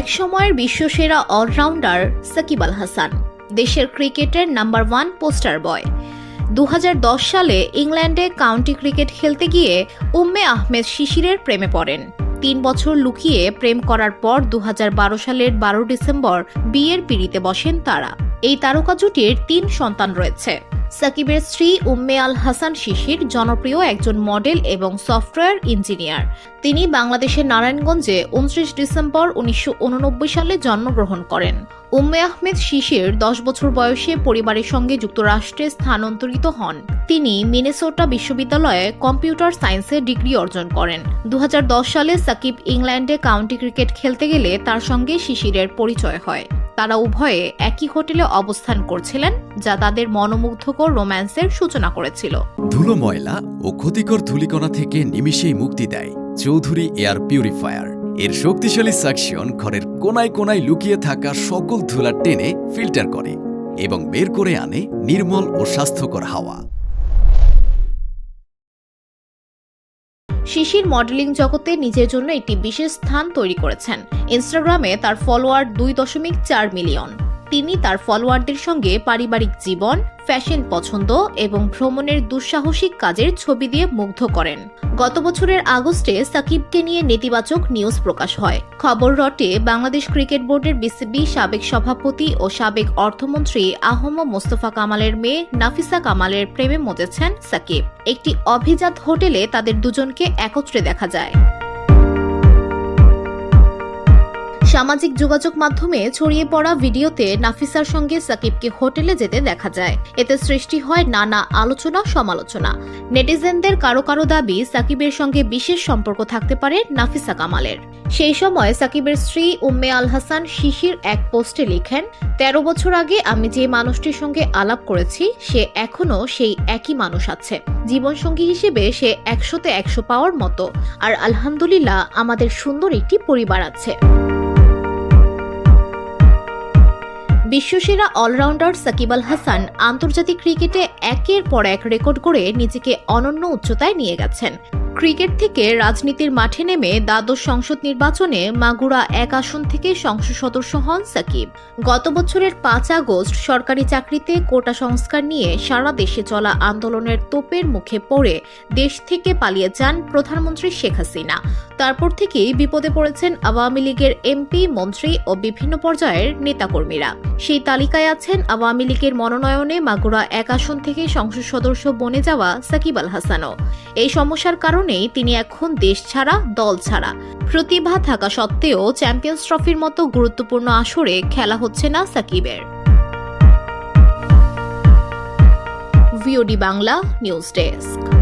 এক সময়ের বিশ্বসেরা অলরাউন্ডার সাকিব আল হাসান, দেশের ক্রিকেটের নাম্বার ওয়ান পোস্টার বয়। দু হাজার দশ সালে ইংল্যান্ডে কাউন্টি ক্রিকেট খেলতে গিয়ে উম্মে আহমেদ শিশিরের প্রেমে পড়েন। তিন বছর লুকিয়ে প্রেম করার পর দু হাজার বারো সালের বারো ডিসেম্বর বিয়ের পিড়িতে বসেন তারা। এই তারকা জুটির তিন সন্তান রয়েছে। সাকিবের স্ত্রী উম্মে আল হাসান শিশির জনপ্রিয় একজন মডেল এবং সফটওয়্যার ইঞ্জিনিয়ার। তিনি বাংলাদেশের নারায়ণগঞ্জে উনত্রিশ ডিসেম্বর উনিশশো উননব্বই সালে জন্মগ্রহণ করেন। উম্মে আহমেদ শিশির দশ বছর বয়সে পরিবারের সঙ্গে যুক্তরাষ্ট্রে স্থানান্তরিত হন। তিনি মিনেসোটা বিশ্ববিদ্যালয়ে কম্পিউটার সায়েন্সে ডিগ্রি অর্জন করেন। দু হাজার দশ সালে সাকিব ইংল্যান্ডে কাউন্টি ক্রিকেট খেলতে গেলে তার সঙ্গে শিশিরের পরিচয় হয়। তারা উভয়ে একই হোটেলে অবস্থান করছিলেন, যা তাদের মনোমুগ্ধকর রোম্যান্সের সূচনা করেছিল। ধুলো ময়লা ও ক্ষতিকর ধূলিকণা থেকে নিমিষেই মুক্তি দেয় চৌধুরী এয়ার পিউরিফায়ার। এর শক্তিশালী সাকশন ঘরের কোনায় কোনায় লুকিয়ে থাকা সকল ধুলা টেনে ফিল্টার করে এবং বের করে আনে নির্মল ও স্বাস্থ্যকর হাওয়া। শিশির মডেলিং জগতে নিজের জন্য একটি বিশেষ স্থান তৈরি করেছেন। ইনস্টাগ্রামে তার ফলোয়ার দুই দশমিক চার মিলিয়ন। তিনি তার ফলোয়ারদের সঙ্গে পারিবারিক জীবন, ফ্যাশন পছন্দ এবং ভ্রমণের দুঃসাহসিক কাজের ছবি দিয়ে মুগ্ধ করেন। গত বছরের আগস্টে সাকিবকে নিয়ে নেতিবাচক নিউজ প্রকাশ হয়। খবর রটে বাংলাদেশ ক্রিকেট বোর্ডের বিসিবি সাবেক সভাপতি ও সাবেক অর্থমন্ত্রী আহম মোস্তফা কামালের মেয়ে নাফিসা কামালের প্রেমে মজেছেন সাকিব। একটি অভিজাত হোটেলে তাদের দুজনকে একত্রে দেখা যায়। সামাজিক যোগাযোগ মাধ্যমে ছড়িয়ে পড়া ভিডিওতে নাফিসার সঙ্গে সাকিবকে হোটেলে যেতে দেখা যায়। এতে সৃষ্টি হয় নানা আলোচনা, সমালোচনা। নেটিজেনদের কারও কারও দাবি সাকিবের সঙ্গে বিশেষ সম্পর্ক থাকতে পারে নাফিসা কামালের। সেই সময় সাকিবের স্ত্রী উম্মে আল হাসান শিশির এক পোস্টে লিখেন, তেরো বছর আগে আমি যে মানুষটির সঙ্গে আলাপ করেছি, সে এখনও সেই একই মানুষ আছে। জীবনসঙ্গী হিসেবে সে একশোতে একশো পাওয়ার মতো। আর আলহামদুলিল্লাহ, আমাদের সুন্দর একটি পরিবার আছে। বিশ্বসেরা অলরাউন্ডার সাকিব আল হাসান আন্তর্জাতিক ক্রিকেটে একের পর এক রেকর্ড করে নিজেকে অনন্য উচ্চতায় নিয়ে গেছেন। ক্রিকেট থেকে রাজনীতির মাঠে নেমে দ্বাদশ সংসদ নির্বাচনে মাগুরা এক আসন থেকে সংসদ সদস্য হন সাকিব। গত বছরের পাঁচ আগস্ট সরকারি চাকরিতে কোটা সংস্কার নিয়ে সারা দেশে চলা আন্দোলনের তোপের মুখে পড়ে দেশ থেকে পালিয়ে যান প্রধানমন্ত্রী শেখ হাসিনা। তারপর থেকেই বিপদে পড়েছেন আওয়ামী লীগের এমপি, মন্ত্রী ও বিভিন্ন পর্যায়ের নেতাকর্মীরা। সেই তালিকায় আছেন আওয়ামী লীগের মনোনয়নে মাগুরা এক আসন থেকে সংসদ সদস্য বনে যাওয়া সাকিব আল হাসানও। এই সমস্যার কারণেই তিনি এখন দেশ ছাড়া, দল ছাড়া। প্রতিভা থাকা সত্ত্বেও চ্যাম্পিয়ন্স ট্রফির মতো গুরুত্বপূর্ণ আসরে খেলা হচ্ছে না সাকিবের। VOD Bangla news desk.